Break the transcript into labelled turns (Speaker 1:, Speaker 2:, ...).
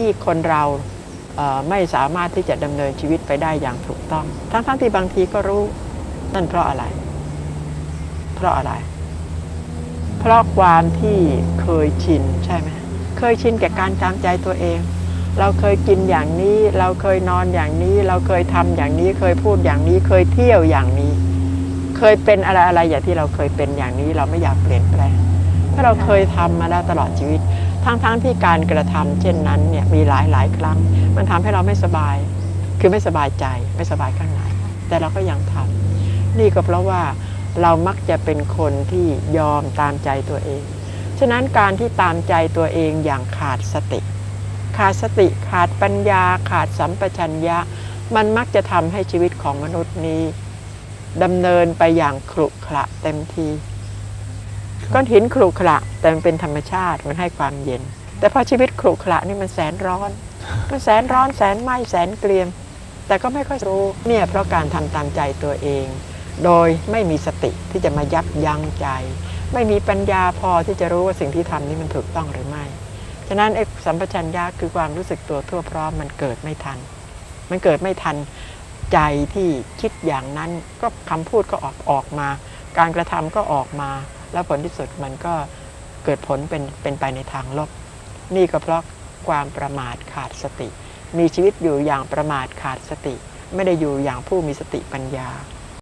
Speaker 1: ที่คนเราเไม่สามารถที่จะดำเนินชีวิตไปได้อย่างถูกต้อง ทั้งๆที่บางทีก็รู้นั่นเพราะอะไร เพราะอะไร เพราะความที่เคยชินใช่ไหมเคยชินแก่การตามใจตัวเอง เราเคยกินอย่างนี้ เราเคยนอนอย่างนี้ เราเคยทำอย่างนี้ เคยพูดอย่างนี้ เคยเที่ยวอย่างนี้ เคยเป็นอะไรอะไรอย่างที่เราเคยเป็นอย่างนี้ เราไม่อยากเปลี่ยนแปลงเพราะเราเคยทำมาแล้วตลอดชีวิต ทั้งๆที่การกระทำเช่นนั้นเนี่ยมีหลายหลายๆครั้ง มันทำให้เราไม่สบาย คือไม่สบายใจไม่สบายข้างในแต่เราก็ยังทำนี่ก็เพราะว่าเรามักจะเป็นคนที่ยอมตามใจตัวเอง ฉะนั้นการที่ตามใจตัวเองอย่างขาดสติ ขาดสติขาดปัญญา ขาดสัมปชัญญะ มันมักจะทำให้ชีวิตของมนุษย์นี้ดำเนินไปอย่างขรุขระเต็มที ก้อนหินขรุขระแต่มันเป็นธรรมชาติมันให้ความเย็น แต่พอชีวิตขรุขระนี่มันแสนร้อนมันแสนร้อนแสนไหม้แสนเกลียม แต่ก็ไม่ค่อยรู้เนี่ยเพราะการทำตามใจตัวเอง โดยไม่มีสติที่จะมายับยั้งใจ ไม่มีปัญญาพอที่จะรู้ว่าสิ่งที่ทำนี้มันถูกต้องหรือไม่ฉะนั้นไอ้สัมปชัญญะคือความรู้สึกตัวทั่วพร้อมมันเกิดไม่ทัน มันเกิดไม่ทันใจที่คิดอย่างนั้นก็คำพูดก็ออกออกมา การกระทำก็ออกมา แล้วผลที่สุดมันก็เกิดผลเป็นเป็นไปในทางลบ นี่ก็เพราะความประมาทขาดสติ มีชีวิตอยู่อย่างประมาทขาดสติ ไม่ได้อยู่อย่างผู้มีสติปัญญา